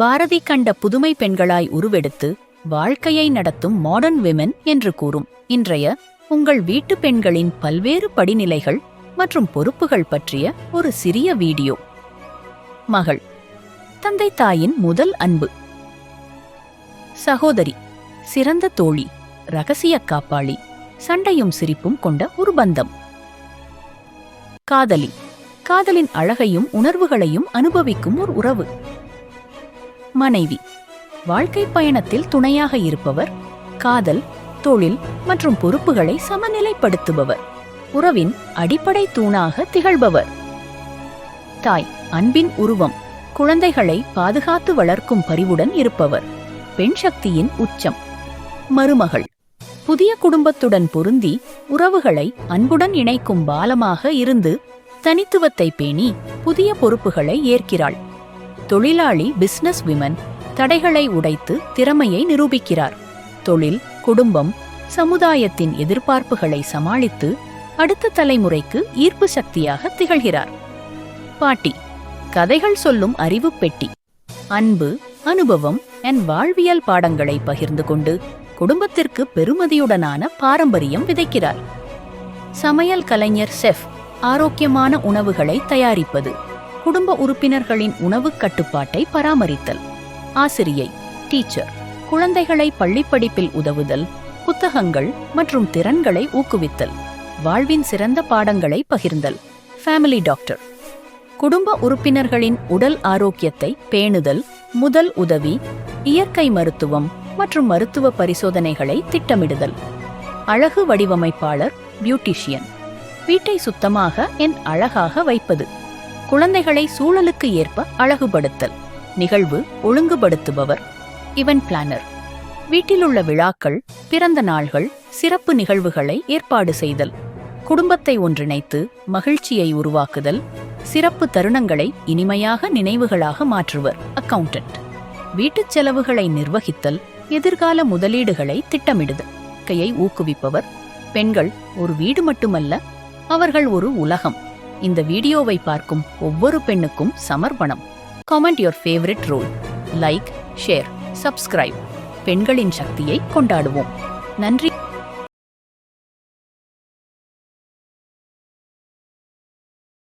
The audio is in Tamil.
பாரதி கண்ட புதுமை பெண்களாய் உருவெடுத்து வாழ்க்கையை நடத்தும் மாடர்ன் விமென் என்று கூறும். இன்றைய உங்கள் வீட்டு பெண்களின் பல்வேறு படிநிலைகள் மற்றும் பொறுப்புகள் பற்றிய ஒரு சிறிய வீடியோ. மகள் தந்தை தாயின் முதல் அன்பு. சகோதரி சிறந்த தோழி ரகசிய காப்பாளி சண்டையும் சிரிப்பும் கொண்ட ஒரு பந்தம். காதலி காதலின் அழகையும் உணர்வுகளையும் அனுபவிக்கும் ஒரு உறவு. மனைவி. வாழ்க்கை பயணத்தில் துணையாக இருப்பவர் காதல் தொழில் மற்றும் பொறுப்புகளை சமநிலைப்படுத்துபவர். உறவின் அடிப்படை தூணாக திகழ்பவர். தாய் அன்பின் உருவம் குழந்தைகளை பாதுகாத்து வளர்க்கும் பரிவுடன் இருப்பவர். பெண் சக்தியின் உச்சம். மருமகள். புதிய குடும்பத்துடன் பொருந்தி உறவுகளை அன்புடன் இணைக்கும் பாலமாக இருந்து தனித்துவத்தை பேணி புதிய பொறுப்புகளை ஏற்கிறாள். தொழிலாளி பிசினஸ் விமன் தடைகளை உடைத்து திறமையை நிரூபிக்கிறார். தொழில் குடும்பம் சமுதாயத்தின் எதிர்பார்ப்புகளை சமாளித்து அடுத்த தலைமுறைக்கு ஈர்ப்பு சக்தியாக திகழ்கிறார். பாட்டி கதைகள் சொல்லும் அறிவு பெட்டி. அன்பு அனுபவம் என் வாழ்வியல் பாடங்களை பகிர்ந்து கொண்டு குடும்பத்திற்கு பெருமதியுடனான பாரம்பரியம் விதைக்கிறார். சமையல் கலைஞர் செஃப் ஆரோக்கியமான உணவுகளை தயாரிப்பது. குடும்ப உறுப்பினர்களின் உணவுக் கட்டுப்பாட்டை பராமரித்தல். ஆசிரியை டீச்சர் குழந்தைகளை பள்ளிப்படிப்பில் உதவுதல் புத்தகங்கள் மற்றும் திறன்களை ஊக்குவித்தல் வாழ்வின் சிறந்த பாடங்களை பகிர்ந்தல். ஃபேமிலி டாக்டர் குடும்ப உறுப்பினர்களின் உடல் ஆரோக்கியத்தை பேணுதல் முதல் உதவி இயற்கை மருத்துவம் மற்றும் மருத்துவ பரிசோதனைகளை திட்டமிடுதல். அழகு வடிவமைப்பாளர் பியூட்டிஷியன் வீட்டை சுத்தமாக என் அழகாக வைப்பது. குழந்தைகளை சூழலுக்கு ஏற்ப அழகுபடுத்தல் நிகழ்வு ஒழுங்குபடுத்துபவர். Event planar. வீட்டிலுள்ள விழாக்கள் பிறந்த நாள்கள் சிறப்பு நிகழ்வுகளை ஏற்பாடு செய்தல். குடும்பத்தை ஒன்றிணைத்து மகிழ்ச்சியை உருவாக்குதல். சிறப்பு தருணங்களை இனிமையாக நினைவுகளாக மாற்றுவர். அக்கவுண்டன்ட். வீட்டுச் செலவுகளை நிர்வகித்தல் எதிர்கால முதலீடுகளை திட்டமிடுதல். கையை ஊக்குவிப்பவர். பெண்கள் ஒரு வீடு மட்டுமல்ல அவர்கள் ஒரு உலகம். இந்த வீடியோவை பார்க்கும் ஒவ்வொரு பெண்ணுக்கும் சமர்ப்பணம். Comment your favourite role like share subscribe பெண்களின் சக்தியை கொண்டாடுவோம். நன்றி.